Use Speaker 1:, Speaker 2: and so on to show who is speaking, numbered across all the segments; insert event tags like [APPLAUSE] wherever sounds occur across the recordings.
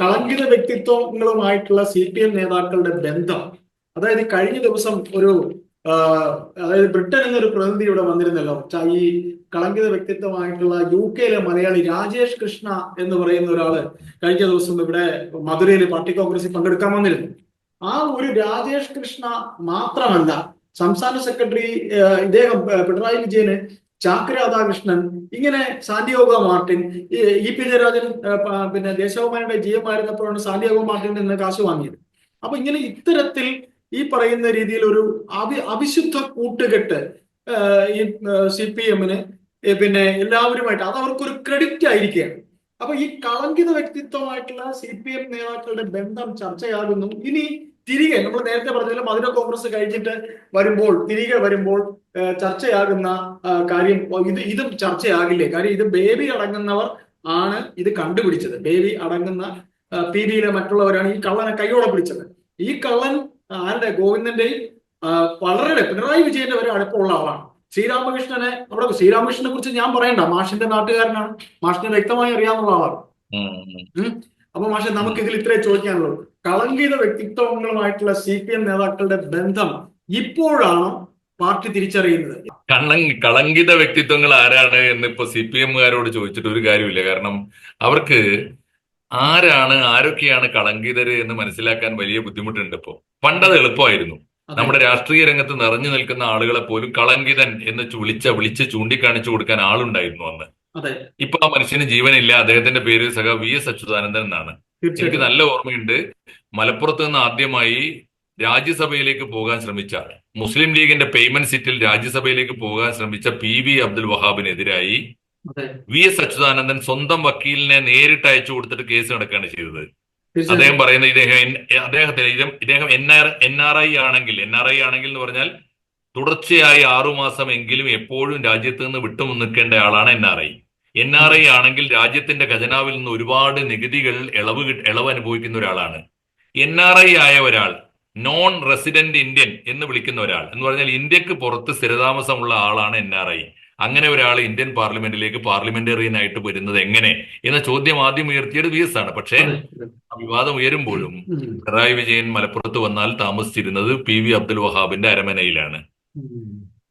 Speaker 1: കളങ്കിത വ്യക്തിത്വങ്ങളുമായിട്ടുള്ള C P M നേതാക്കളുടെ ബന്ധം. അതായത് കഴിഞ്ഞ ദിവസം ഒരു അതായത് ബ്രിട്ടൻ എന്നൊരു പ്രതിനിധി ഇവിടെ വന്നിരുന്നല്ലോ. ഈ കളങ്കിത വ്യക്തിത്വമായിട്ടുള്ള യു കെയിലെ മലയാളി രാജേഷ് കൃഷ്ണ എന്ന് പറയുന്ന ഒരാൾ കഴിഞ്ഞ ദിവസം ഇവിടെ മധുരയിൽ പാർട്ടി കോൺഗ്രസിൽ പങ്കെടുക്കാൻ വന്നിരുന്നു. ആ ഒരു രാജേഷ് കൃഷ്ണ മാത്രമല്ല സംസ്ഥാന സെക്രട്ടറി ഇദ്ദേഹം പിണറായി വിജയന് ചാക്ക് രാധാകൃഷ്ണൻ ഇങ്ങനെ Santiago Martin E P Jayarajan പിന്നെ ദേശാഭിമാനിയുടെ ജി എം ആയിരുന്നപ്പോഴാണ് സാന്റിയോഗ മാർട്ടിൻ നിന്ന് കാശ് വാങ്ങിയത്. അപ്പൊ ഇങ്ങനെ ഇത്തരത്തിൽ ഈ പറയുന്ന രീതിയിൽ ഒരു അവി അവിശുദ്ധ കൂട്ടുകെട്ട് ഈ സി പി എമ്മിന് പിന്നെ എല്ലാവരുമായിട്ട് അത് അവർക്കൊരു ക്രെഡിറ്റ് ആയിരിക്കുകയാണ്. അപ്പൊ ഈ കളങ്കിത വ്യക്തിത്വമായിട്ടുള്ള സി പി എം നേതാക്കളുടെ ബന്ധം ചർച്ചയാകുന്നു. ഇനി തിരികെ നമ്മൾ നേരത്തെ പറഞ്ഞാലും മധുര കോൺഗ്രസ് കഴിഞ്ഞിട്ട് വരുമ്പോൾ തിരികെ വരുമ്പോൾ ചർച്ചയാകുന്ന കാര്യം ഇത് ഇതും ചർച്ചയാകില്ലേ? കാര്യം ഇത് ബേബി അടങ്ങുന്നവർ ആണ് ഇത് കണ്ടുപിടിച്ചത്. ബേബി അടങ്ങുന്ന പി ബിയിലെ മറ്റുള്ളവരാണ് ഈ കള്ളനെ കൈയോടെ പിടിച്ചത്. ഈ കള്ളൻ ആരുടെ? ഗോവിന്ദന്റെയും വളരെ പിണറായി വിജയന്റെ വരെ അടുപ്പമുള്ള ആളാണ്. ശ്രീരാമകൃഷ്ണനെ നമ്മുടെ ശ്രീരാമകൃഷ്ണനെ കുറിച്ച് ഞാൻ പറയണ്ട. മാഷിന്റെ നാട്ടുകാരനാണ്. മാഷിനെ വ്യക്തമായി അറിയാവുന്ന ആളാണ്. അപ്പൊ മാഷെ നമുക്ക് ഇതിൽ ഇത്രേ ചോദിക്കാനുള്ളൂ. കളങ്കിത വ്യക്തിത്വങ്ങളുമായിട്ടുള്ള സി പി എം നേതാക്കളുടെ ബന്ധം ഇപ്പോഴാണ് പാർട്ടി തിരിച്ചറിയുന്നത്.
Speaker 2: കളങ്കിത വ്യക്തിത്വങ്ങൾ ആരാണ് എന്ന് ഇപ്പൊ സി പി എമ്മുകാരോട് ചോദിച്ചിട്ട് ഒരു കാര്യമില്ല കാരണം അവർക്ക് ആരാണ് ആരൊക്കെയാണ് കളങ്കിതര് എന്ന് മനസ്സിലാക്കാൻ വലിയ ബുദ്ധിമുട്ടുണ്ട് ഇപ്പോ. പണ്ടത് എളുപ്പമായിരുന്നു. നമ്മുടെ രാഷ്ട്രീയ രംഗത്ത് നിറഞ്ഞു നിൽക്കുന്ന ആളുകളെ പോലും കളങ്കിതൻ എന്ന് വിളിച്ച വിളിച്ച് ചൂണ്ടിക്കാണിച്ചു കൊടുക്കാൻ ആളുണ്ടായിരുന്നു അന്ന്. ഇപ്പൊ ആ മനുഷ്യന് ജീവനില്ല. അദ്ദേഹത്തിന്റെ പേര് സഖ വി എസ് അച്യുതാനന്ദൻ എന്നാണ്. എനിക്ക് നല്ല ഓർമ്മയുണ്ട്. മലപ്പുറത്ത് നിന്ന് ആദ്യമായി രാജ്യസഭയിലേക്ക് പോകാൻ ശ്രമിച്ച മുസ്ലിം ലീഗിന്റെ പേയ്മെന്റ് സീറ്റിൽ രാജ്യസഭയിലേക്ക് പോകാൻ ശ്രമിച്ച പി വി അബ്ദുൽ വഹാബിനെതിരായി വി എസ് അച്യുതാനന്ദൻ സ്വന്തം വക്കീലിനെ നേരിട്ട് അയച്ചു കൊടുത്തിട്ട് കേസ് നടക്കുകയാണ് ചെയ്തത്. അദ്ദേഹം പറയുന്നത് ഇദ്ദേഹം അദ്ദേഹത്തിന് ഇദ്ദേഹം ഇദ്ദേഹം N R N R I ആണെങ്കിൽ എൻ ആർ ഐ ആണെങ്കിൽ എന്ന് പറഞ്ഞാൽ തുടർച്ചയായി ആറുമാസം എങ്കിലും എപ്പോഴും രാജ്യത്ത് നിന്ന് വിട്ടു നിൽക്കേണ്ട ആളാണ് N R I N R I ആണെങ്കിൽ രാജ്യത്തിന്റെ ഖജനാവിൽ നിന്ന് ഒരുപാട് നികുതികൾ ഇളവ് ഇളവ് അനുഭവിക്കുന്ന ഒരാളാണ്. എൻ ആർ ഐ ആയ ഒരാൾ നോൺ റെസിഡന്റ് ഇന്ത്യൻ എന്ന് വിളിക്കുന്ന ഒരാൾ. എന്ന് പറഞ്ഞാൽ ഇന്ത്യയ്ക്ക് പുറത്ത് സ്ഥിരതാമസമുള്ള ആളാണ് എൻ ആർ ഐ അങ്ങനെ ഒരാൾ ഇന്ത്യൻ പാർലമെന്റിലേക്ക് പാർലമെന്റേറിയൻ ആയിട്ട് വരുന്നത് എങ്ങനെ? എന്ന ചോദ്യം ആദ്യം ഉയർത്തിയത് വി എസ് ആണ്. പക്ഷേ വിവാദം ഉയരുമ്പോഴും പിണറായി വിജയൻ മലപ്പുറത്ത് വന്നാൽ താമസിച്ചിരുന്നത് പി വി അബ്ദുൽ വഹാബിന്റെ അരമനയിലാണ്.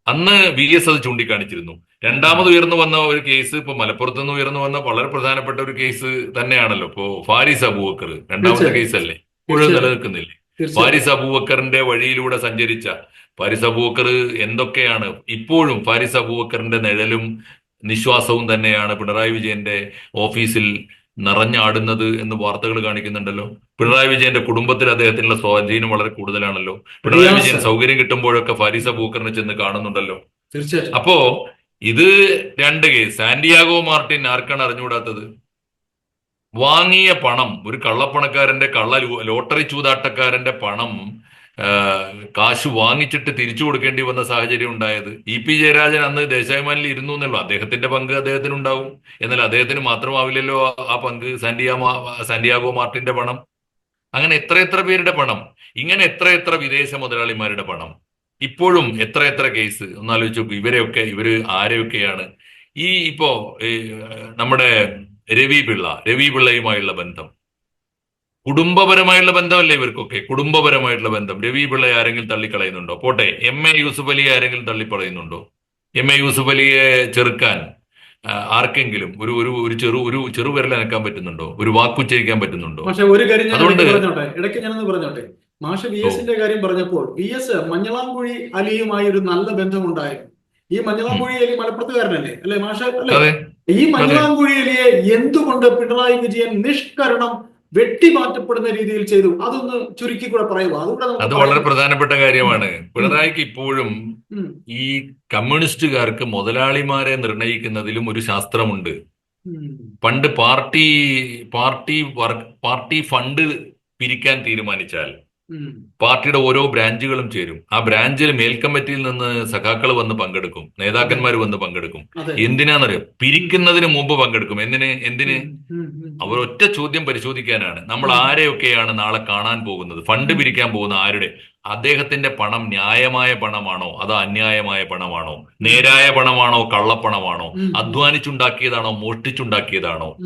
Speaker 2: അന്ന് വി എസ് അത് ചൂണ്ടിക്കാണിച്ചിരുന്നു. രണ്ടാമത് ഉയർന്നു വന്ന ഒരു കേസ് ഇപ്പൊ മലപ്പുറത്ത് നിന്ന് ഉയർന്നു വന്ന വളരെ പ്രധാനപ്പെട്ട ഒരു കേസ് തന്നെയാണല്ലോ. ഇപ്പോ ഫാരിസ് അബൂബക്കർ രണ്ടാമത്തെ
Speaker 1: കേസല്ലേ
Speaker 2: കേസ് അല്ലേ? ഇപ്പോഴും. നിലനിൽക്കുന്നില്ലേ? ഫാരിസ് അബൂബക്കറിന്റെ വഴിയിലൂടെ സഞ്ചരിച്ച. ഫാരിസ് അബൂബക്കർ എന്തൊക്കെയാണ്? ഇപ്പോഴും ഫാരിസ് അബൂബക്കറിന്റെ നിഴലും നിശ്വാസവും തന്നെയാണ് പിണറായി വിജയന്റെ ഓഫീസിൽ നിറഞ്ഞാടുന്നത് എന്ന് വാർത്തകൾ കാണിക്കുന്നുണ്ടല്ലോ. പിണറായി വിജയന്റെ കുടുംബത്തിൽ അദ്ദേഹത്തിനുള്ള സ്വാധീനം വളരെ കൂടുതലാണല്ലോ. പിണറായി വിജയൻ സൗകര്യം കിട്ടുമ്പോഴൊക്കെ ഫാരിസ് അബൂബക്കറിനെ ചെന്ന് കാണുന്നുണ്ടല്ലോ.
Speaker 1: തീർച്ചയായിട്ടും.
Speaker 2: അപ്പോ ഇത് രണ്ട് കേസ്. സാന്റിയാഗോ മാർട്ടിൻ ആർക്കാണ് അറിഞ്ഞുകൂടാത്തത്? വാങ്ങിയ പണം ഒരു കള്ളപ്പണക്കാരന്റെ കള്ള ലോട്ടറി ചൂതാട്ടക്കാരന്റെ പണം കാശ് വാങ്ങിച്ചിട്ട് തിരിച്ചു കൊടുക്കേണ്ടി വന്ന സാഹചര്യം ഉണ്ടായത്. ഇ പി ജയരാജൻ അന്ന് ദേശാഭിമാനിൽ ഇരുന്നു എന്നുള്ളൂ. അദ്ദേഹത്തിന്റെ പങ്ക് അദ്ദേഹത്തിന് ഉണ്ടാവും എന്നാൽ അദ്ദേഹത്തിന് മാത്രമാവില്ലല്ലോ ആ- പങ്ക് സാന്റിയാമോ സാന്റിയാഗോ മാർട്ടിന്റെ പണം. അങ്ങനെ എത്ര എത്ര പേരുടെ പണം? ഇങ്ങനെ എത്ര എത്ര വിദേശ മുതലാളിമാരുടെ പണം? ഇപ്പോഴും എത്ര എത്ര കേസ്? ഒന്നാലോചിച്ചു ഇവരെയൊക്കെ ഇവർ ആരെയൊക്കെയാണ്? ഈ ഇപ്പോ നമ്മുടെ രവി പിള്ള രവി പിള്ളയുമായുള്ള ബന്ധം. കുടുംബപരമായുള്ള ബന്ധമല്ലേ ഇവർക്കൊക്കെ? കുടുംബപരമായിട്ടുള്ള ബന്ധം. രവി പിള്ളയെ ആരെങ്കിലും തള്ളിക്കളയുന്നുണ്ടോ? പോട്ടെ എം എ യൂസുഫ് അലിയെ ആരെങ്കിലും തള്ളിപ്പറയുന്നുണ്ടോ? എം എ യൂസുഫ് അലിയെ ചെറുക്കാൻ ആർക്കെങ്കിലും ഒരു ഒരു ഒരു ചെറു ഒരു ചെറുവിരൽ അനക്കാൻ പറ്റുന്നുണ്ടോ? ഒരു വാക്കുച്ചരിക്കാൻ പറ്റുന്നുണ്ടോ?
Speaker 1: പക്ഷെ ഒരു കാര്യം
Speaker 2: അതുകൊണ്ട്
Speaker 1: ഇടയ്ക്ക് ഞാനൊന്ന് പറഞ്ഞോട്ടെ? മാഷ് വി എസിന്റെ കാര്യം പറഞ്ഞപ്പോൾ വി എസ് മഞ്ഞളാംകുഴി അലിയുമായി ഒരു നല്ല ബന്ധമുണ്ടായിരുന്നു. ഈ മഞ്ഞളാംകുഴി അലി മലപ്പുറത്തുകാരനല്ലേ? അല്ലെ മാഷ? അല്ലേ?
Speaker 2: അതെ.
Speaker 1: ഈ മൈലാങ്കുഴിയിലെ എന്തുകൊണ്ട് പിണറായി വിജയൻ നിഷ്കരണം വെട്ടിമാറ്റപ്പെടുന്ന രീതിയിൽ ചെയ്തു? അതൊന്ന് ചുരുക്കി കൂടെ പറയുക. അതുകൂടെ
Speaker 2: അത് വളരെ പ്രധാനപ്പെട്ട കാര്യമാണ്. പിണറായിക്ക് ഇപ്പോഴും ഈ കമ്മ്യൂണിസ്റ്റുകാർക്ക് മുതലാളിമാരെ നിർണയിക്കുന്നതിലും ഒരു ശാസ്ത്രമുണ്ട്. പണ്ട് party party work party fund പിരിക്കാൻ തീരുമാനിച്ചാൽ. പാർട്ടിയുടെ ഓരോ ബ്രാഞ്ചുകളും ചേരും. ആ ബ്രാഞ്ചിൽ മേൽ കമ്മിറ്റിയിൽ നിന്ന് സഖാക്കൾ വന്ന് പങ്കെടുക്കും. നേതാക്കന്മാർ വന്ന് പങ്കെടുക്കും. എന്തിനാന്നറിയോ? പിരിക്കുന്നതിന് മുമ്പ് പങ്കെടുക്കും. എന്തിന്? എന്തിന്? ഒറ്റ ചോദ്യം പരിശോധിക്കാനാണ്. നമ്മൾ ആരെയൊക്കെയാണ് നാളെ കാണാൻ പോകുന്നത്? ഫണ്ട് പിരിക്കാൻ പോകുന്ന ആരുടെ? അദ്ദേഹത്തിന്റെ പണം ന്യായമായ പണമാണോ? അതോ അന്യായമായ പണമാണോ? നേരായ പണമാണോ? കള്ളപ്പണമാണോ. അധ്വാനിച്ചുണ്ടാക്കിയതാണോ? മോഷ്ടിച്ചുണ്ടാക്കിയതാണോ?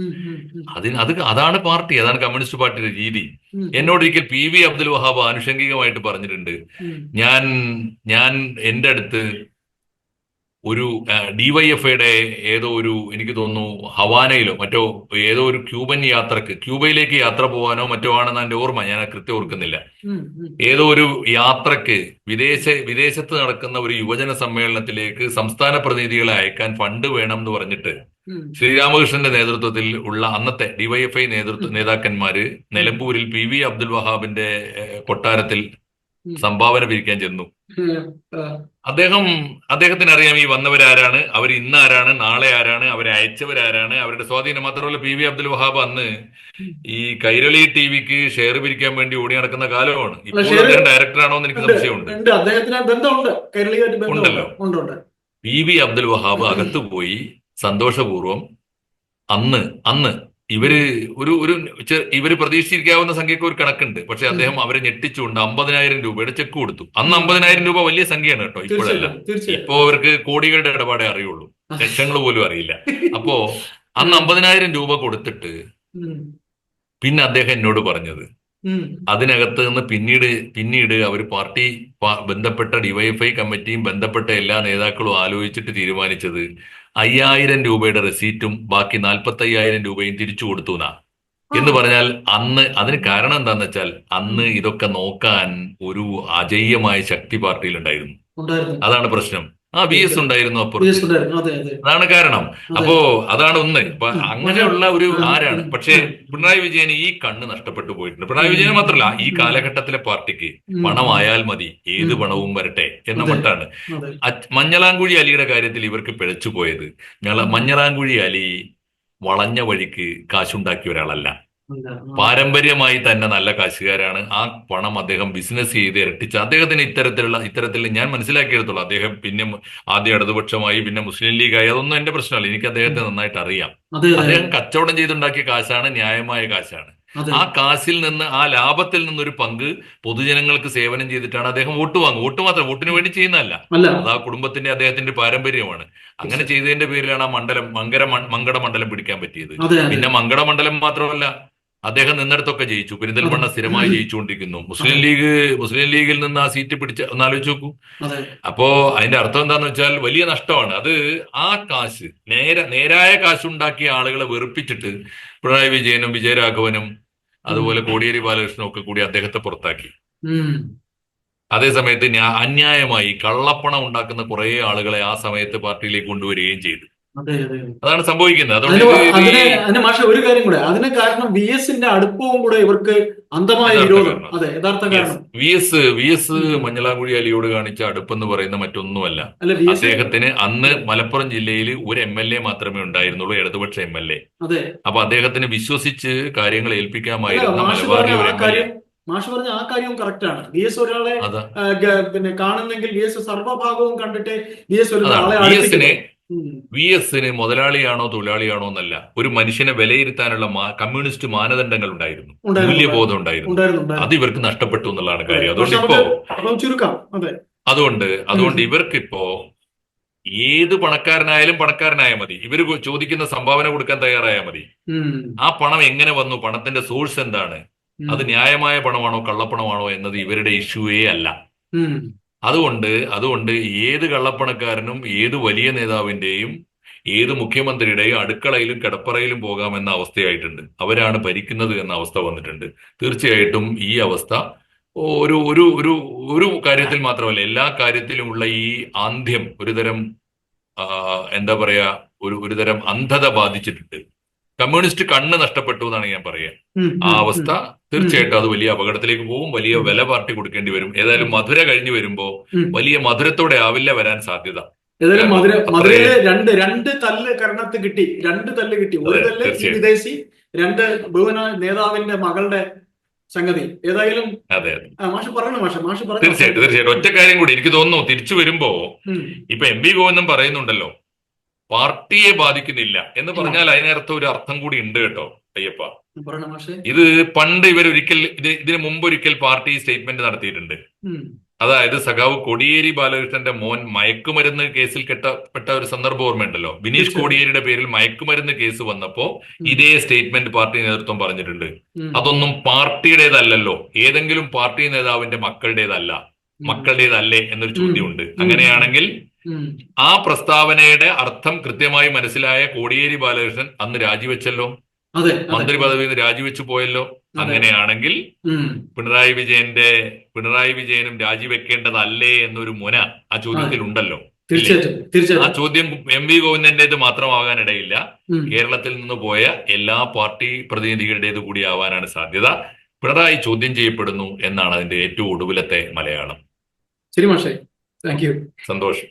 Speaker 2: അതിന് അത് അതാണ് പാർട്ടി. അതാണ് കമ്മ്യൂണിസ്റ്റ് പാർട്ടിയുടെ രീതി.
Speaker 1: എന്നോടൊരിക്കൽ
Speaker 2: എന്നോട് പി വി അബ്ദുൽ വഹാബ് ആനുഷംഗികമായിട്ട് പറഞ്ഞിട്ടുണ്ട്. ഞാൻ ഞാൻ എന്റെ അടുത്ത് ഒരു ഡിവൈഎഫ്ഐയുടെ ഏതോ ഒരു എനിക്ക് തോന്നുന്നു ഹവാനയിലോ മറ്റോ ഏതോ ഒരു ക്യൂബൻ യാത്രയ്ക്ക് ക്യൂബയിലേക്ക് യാത്ര പോകാനോ മറ്റോ ആണെന്ന് എന്റെ ഓർമ്മ ഞാൻ കൃത്യം ഓർക്കുന്നില്ല. ഏതോ ഒരു യാത്രയ്ക്ക് വിദേശ വിദേശത്ത് നടക്കുന്ന ഒരു യുവജന സമ്മേളനത്തിലേക്ക് സംസ്ഥാന പ്രതിനിധികളെ അയക്കാൻ ഫണ്ട് വേണം എന്ന് പറഞ്ഞിട്ട്. ശ്രീരാമകൃഷ്ണന്റെ നേതൃത്വത്തിൽ ഉള്ള അന്നത്തെ ഡിവൈഎഫ്ഐ നേതൃത്വ നേതാക്കന്മാര് നിലമ്പൂരിൽ പി വി അബ്ദുൽ വഹാബിന്റെ കൊട്ടാരത്തിൽ. സംഭാവന പിരിക്കാൻ ചെന്നു. അദ്ദേഹം അദ്ദേഹത്തിന് അറിയാം ഈ വന്നവരാരാണ് അവർ ഇന്ന് ആരാണ് നാളെ ആരാണ് അവരെ അയച്ചവരാരാണ് അവരുടെ സ്വാധീനം. മാത്രമല്ല പി വി അബ്ദുൽ വഹാബ് അന്ന് ഈ കൈരളി ടി വിക്ക് ഷെയർ പിരിക്കാൻ വേണ്ടി ഓടി നടക്കുന്ന കാലമാണ്. ഇപ്പോൾ അദ്ദേഹം ഡയറക്ടറാണോ എന്ന് എനിക്ക് സംശയമുണ്ട്. ഉണ്ടല്ലോ.
Speaker 1: ഉണ്ട് ഉണ്ട്.
Speaker 2: പി വി അബ്ദുൽ വഹാബ് അകത്തു പോയി സന്തോഷപൂർവം അന്ന് അന്ന് ഇവർ ഒരു ഒരു ഇവർ പ്രതീക്ഷിച്ചിരിക്കാവുന്ന സംഖ്യക്ക് ഒരു കണക്കുണ്ട്. പക്ഷെ അദ്ദേഹം അവരെ ഞെട്ടിച്ചുകൊണ്ട് അമ്പതിനായിരം രൂപയുടെ ചെക്ക് കൊടുത്തു. അന്ന് അമ്പതിനായിരം രൂപ വലിയ സംഖ്യയാണ് കേട്ടോ ഇപ്പോഴല്ല. ഇപ്പോ അവർക്ക് കോടികളുടെ ഇടപാടേ അറിയുള്ളൂ. ലക്ഷങ്ങൾ പോലും അറിയില്ല. [LAUGHS] അപ്പോ അന്ന് അമ്പതിനായിരം രൂപ കൊടുത്തിട്ട് പിന്നെ അദ്ദേഹം എന്നോട് പറഞ്ഞത് അതിനകത്ത് നിന്ന് പിന്നീട് പിന്നീട് അവർ പാർട്ടി ബന്ധപ്പെട്ട ഡിവൈഎഫ്ഐ കമ്മിറ്റിയും ബന്ധപ്പെട്ട എല്ലാ നേതാക്കളും ആലോചിച്ചിട്ട് തീരുമാനിച്ചത് അയ്യായിരം രൂപയുടെ റെസീറ്റും ബാക്കി നാൽപ്പത്തി അയ്യായിരം രൂപയും തിരിച്ചു കൊടുത്തു എന്നാ. എന്ന് പറഞ്ഞാൽ അന്ന് അതിന് കാരണം എന്താന്ന് വെച്ചാൽ അന്ന് ഇതൊക്കെ നോക്കാൻ ഒരു അജയ്യമായ ശക്തി പാർട്ടിയിൽ ഉണ്ടായിരുന്നു
Speaker 1: ഉണ്ടായിരുന്നു.
Speaker 2: അതാണ് പ്രശ്നം. ആ ബി എസ് ഉണ്ടായിരുന്നു
Speaker 1: അപ്പോൾ
Speaker 2: അതാണ് കാരണം. അപ്പോ അതാണ് ഒന്ന്. അങ്ങനെയുള്ള ഒരു ആരാണ്? പക്ഷെ. പിണറായി വിജയന് ഈ കണ്ണ് നഷ്ടപ്പെട്ടു പോയിട്ടുണ്ട്. പിണറായി വിജയൻ മാത്രമല്ല ഈ കാലഘട്ടത്തിലെ പാർട്ടിക്ക്. പണമായാൽ മതി. ഏത് പണവും വരട്ടെ എന്ന. മട്ടാണ്. മഞ്ഞളാങ്കുഴി അലിയുടെ കാര്യത്തിൽ ഇവർക്ക് പിഴച്ചു പോയത്. ഞങ്ങൾ മഞ്ഞളാങ്കുഴി അലി വളഞ്ഞ വഴിക്ക് കാശുണ്ടാക്കിയ ഒരാളല്ല. പാരമ്പര്യമായി തന്നെ നല്ല കാശുകാരാണ്. ആ പണം അദ്ദേഹം ബിസിനസ് ചെയ്ത് ഇരട്ടിച്ച് അദ്ദേഹത്തിന് ഇത്തരത്തിലുള്ള ഇത്തരത്തിൽ ഞാൻ മനസ്സിലാക്കിയെടുത്തുള്ളൂ അദ്ദേഹം പിന്നെ ആദ്യ ഇടതുപക്ഷമായി പിന്നെ മുസ്ലിം ലീഗായി. അതൊന്നും എന്റെ പ്രശ്നമല്ല. എനിക്ക് അദ്ദേഹത്തെ നന്നായിട്ട് അറിയാം അദ്ദേഹം കച്ചവടം ചെയ്തുണ്ടാക്കിയ കാശാണ് ന്യായമായ കാശാണ്. ആ കാശിൽ നിന്ന് ആ ലാഭത്തിൽ നിന്നൊരു പങ്ക് പൊതുജനങ്ങൾക്ക് സേവനം ചെയ്തിട്ടാണ് അദ്ദേഹം വോട്ട് വാങ്ങുക. വോട്ട് മാത്രം വോട്ടിന് വേണ്ടി ചെയ്യുന്നതല്ല. അത് ആ കുടുംബത്തിന്റെ അദ്ദേഹത്തിന്റെ പാരമ്പര്യമാണ്. അങ്ങനെ ചെയ്തതിന്റെ പേരിലാണ് ആ മണ്ഡലം മങ്കര മങ്കട മണ്ഡലം പിടിക്കാൻ പറ്റിയത്. പിന്നെ മങ്കട മണ്ഡലം മാത്രമല്ല അദ്ദേഹം നിന്നിടത്തൊക്കെ ജയിച്ചു. പെരിന്തൽമണ്ണ സ്ഥിരമായി ജയിച്ചുകൊണ്ടിരിക്കുന്നു. മുസ്ലിം ലീഗ് മുസ്ലിം ലീഗിൽ നിന്ന് ആ സീറ്റ് പിടിച്ച ഒന്ന് ആലോചിച്ച് നോക്കൂ. അപ്പോ അതിന്റെ അർത്ഥം എന്താന്ന് വെച്ചാൽ വലിയ നഷ്ടമാണ്. അത് ആ കാശ് നേര നേരായ കാശുണ്ടാക്കിയ ആളുകളെ വെറുപ്പിച്ചിട്ട് പിണറായി വിജയനും വിജയരാഘവനും അതുപോലെ കോടിയേരി ബാലകൃഷ്ണനും ഒക്കെ കൂടി അദ്ദേഹത്തെ പുറത്താക്കി. അതേസമയത്ത് ന്യാ- അന്യായമായി കള്ളപ്പണം ഉണ്ടാക്കുന്ന കുറെ ആളുകളെ ആ സമയത്ത് പാർട്ടിയിലേക്ക് കൊണ്ടുവരികയും ചെയ്തു. അതാണ് സംഭവിക്കുന്നത്. അതുകൊണ്ട്
Speaker 1: മാഷ ഒരു കാര്യം കൂടെ. അതിന് കാരണം വി എസിന്റെ അടുപ്പവും കൂടെ ഇവർക്ക് അന്ധമായ വിരോധം. അതെ യഥാർത്ഥ കാരണം.
Speaker 2: V S V S. Manjalamkuzhi അലിയോട് കാണിച്ച അടുപ്പെന്ന് പറയുന്ന മറ്റൊന്നുമല്ല. അദ്ദേഹത്തിന് അന്ന് മലപ്പുറം ജില്ലയിൽ ഒരു എം എൽ എ മാത്രമേ ഉണ്ടായിരുന്നുള്ളൂ ഇടതുപക്ഷ എം എൽ എ
Speaker 1: അതെ.
Speaker 2: അപ്പൊ അദ്ദേഹത്തിന് വിശ്വസിച്ച് കാര്യങ്ങൾ ഏൽപ്പിക്കാമായിരുന്നു മലബാറിലെ
Speaker 1: പറഞ്ഞ
Speaker 2: ഒരു
Speaker 1: ആ
Speaker 2: എം എൽ എ
Speaker 1: കാര്യം മാഷ് പറഞ്ഞ ആ കാര്യം കറക്റ്റ് ആണ്. വി എസ് ഒരാളെ പിന്നെ കാണുന്നെങ്കിൽ വി എസ് സർവഭാഗവും കണ്ടിട്ട് വി എസ് ഒരു ആളെ
Speaker 2: വി. എസിനെ മുതലാളിയാണോ തൊഴിലാളിയാണോ എന്നല്ല ഒരു മനുഷ്യനെ വിലയിരുത്താനുള്ള കമ്മ്യൂണിസ്റ്റ് മാനദണ്ഡങ്ങൾ ഉണ്ടായിരുന്നു. മൂല്യബോധം ഉണ്ടായിരുന്നു. അത് ഇവർക്ക് നഷ്ടപ്പെട്ടു എന്നുള്ളതാണ് കാര്യം. അതുകൊണ്ട് ഇപ്പോ അതുകൊണ്ട് അതുകൊണ്ട് ഇവർക്കിപ്പോ ഏത് പണക്കാരനായാലും പണക്കാരനായാൽ മതി. ഇവർ ചോദിക്കുന്ന സംഭാവന കൊടുക്കാൻ തയ്യാറായാൽ മതി. ആ പണം എങ്ങനെ വന്നു? പണത്തിന്റെ സോഴ്സ് എന്താണ്? അത് ന്യായമായ പണമാണോ കള്ളപ്പണമാണോ എന്നത് ഇവരുടെ ഇഷ്യൂവേ അല്ല. അതുകൊണ്ട് അതുകൊണ്ട് ഏത് കള്ളപ്പണക്കാരനും ഏത് വലിയ നേതാവിന്റെയും ഏത് മുഖ്യമന്ത്രിയുടെയും അടുക്കളയിലും കിടപ്പറയിലും പോകാമെന്ന അവസ്ഥയായിട്ടുണ്ട്. അവരാണ് ഭരിക്കുന്നത് എന്ന അവസ്ഥ വന്നിട്ടുണ്ട്. തീർച്ചയായിട്ടും ഈ അവസ്ഥ ഒരു ഒരു ഒരു ഒരു കാര്യത്തിൽ മാത്രമല്ല എല്ലാ കാര്യത്തിലുമുള്ള ഈ ആന്ധ്യം ഒരുതരം എന്താ പറയാ ഒരു ഒരുതരം അന്ധത ബാധിച്ചിട്ടുണ്ട്. കമ്മ്യൂണിസ്റ്റ് കണ്ണ് നഷ്ടപ്പെട്ടു എന്നാണ് ഞാൻ പറയുക ആ അവസ്ഥ തീർച്ചയായിട്ടും അത് വലിയ അപകടത്തിലേക്ക് പോകും വലിയ. വില പാർട്ടി കൊടുക്കേണ്ടി വരും. ഏതായാലും മധുര കഴിഞ്ഞു വരുമ്പോ വലിയ മധുരത്തോടെ ആവില്ല വരാൻ സാധ്യത.
Speaker 1: ഏതായാലും മധുര മധുരയിൽ രണ്ട് രണ്ട് തല്ല് കരണത്ത് കിട്ടി. രണ്ട് തല്ല് കിട്ടി. ഒരു തല്ല് വിദേശി രണ്ട് ഭുവന നേതാവിന്റെ മകളുടെ സംഗതി. ഏതായാലും
Speaker 2: അതെ
Speaker 1: മാഷ് പറഞ്ഞു മാഷ. മാഷ് പറഞ്ഞു
Speaker 2: തീർച്ചയായിട്ടും തീർച്ചയായിട്ടും. ഒറ്റ കാര്യം കൂടി എനിക്ക് തോന്നുന്നു തിരിച്ചു വരുമ്പോ. ഇപ്പൊ എം പി ഗോവിന്ദൻ പറയുന്നുണ്ടല്ലോ പാർട്ടിയെ ബാധിക്കുന്നില്ല എന്ന് പറഞ്ഞാൽ അതിനർത്ഥം ഒരു അർത്ഥം കൂടി ഉണ്ട് കേട്ടോ അയ്യപ്പ. ഇത് പണ്ട് ഇവർ ഒരിക്കൽ ഇത് ഇതിനു മുമ്പ് ഒരിക്കൽ പാർട്ടി സ്റ്റേറ്റ്മെന്റ് നടത്തിയിട്ടുണ്ട്. അതായത് സഖാവ് കോടിയേരി ബാലകൃഷ്ണന്റെ മോൻ മയക്കുമരുന്ന് കേസിൽ കെട്ടപ്പെട്ട ഒരു സന്ദർഭം ഓർമ്മയുണ്ടല്ലോ. ബിനീഷ്. കോടിയേരിയുടെ പേരിൽ മയക്കുമരുന്ന് കേസ് വന്നപ്പോ ഇതേ സ്റ്റേറ്റ്മെന്റ് പാർട്ടി നേതൃത്വം പറഞ്ഞിട്ടുണ്ട്. അതൊന്നും പാർട്ടിയുടേതല്ലല്ലോ ഏതെങ്കിലും പാർട്ടി നേതാവിന്റെ മക്കളുടേതല്ല. മക്കളുടേതല്ലേ എന്നൊരു ചോദ്യമുണ്ട്. അങ്ങനെയാണെങ്കിൽ. ആ പ്രസ്താവനയുടെ അർത്ഥം കൃത്യമായി മനസ്സിലായ കോടിയേരി ബാലകൃഷ്ണൻ അന്ന് രാജിവെച്ചല്ലോ. മന്ത്രി പദവിയിൽ നിന്ന് രാജിവെച്ചു പോയല്ലോ. അങ്ങനെയാണെങ്കിൽ പിണറായി വിജയന്റെ പിണറായി വിജയനും രാജിവെക്കേണ്ടതല്ലേ എന്നൊരു മുന ആ ചോദ്യത്തിൽ ഉണ്ടല്ലോ.
Speaker 1: തീർച്ചയായിട്ടും
Speaker 2: ആ ചോദ്യം എം വി ഗോവിന്ദന്റേത്
Speaker 1: മാത്രമാകാനിടയില്ല.
Speaker 2: കേരളത്തിൽ നിന്ന് പോയ എല്ലാ പാർട്ടി പ്രതിനിധികളുടേത് കൂടി ആവാനാണ് സാധ്യത. പിണറായി ചോദ്യം ചെയ്യപ്പെടുന്നു എന്നാണ് അതിന്റെ ഏറ്റവും ഒടുവിലത്തെ മലയാളം.
Speaker 1: ശരി മാഷെ താങ്ക് യു
Speaker 2: സന്തോഷം.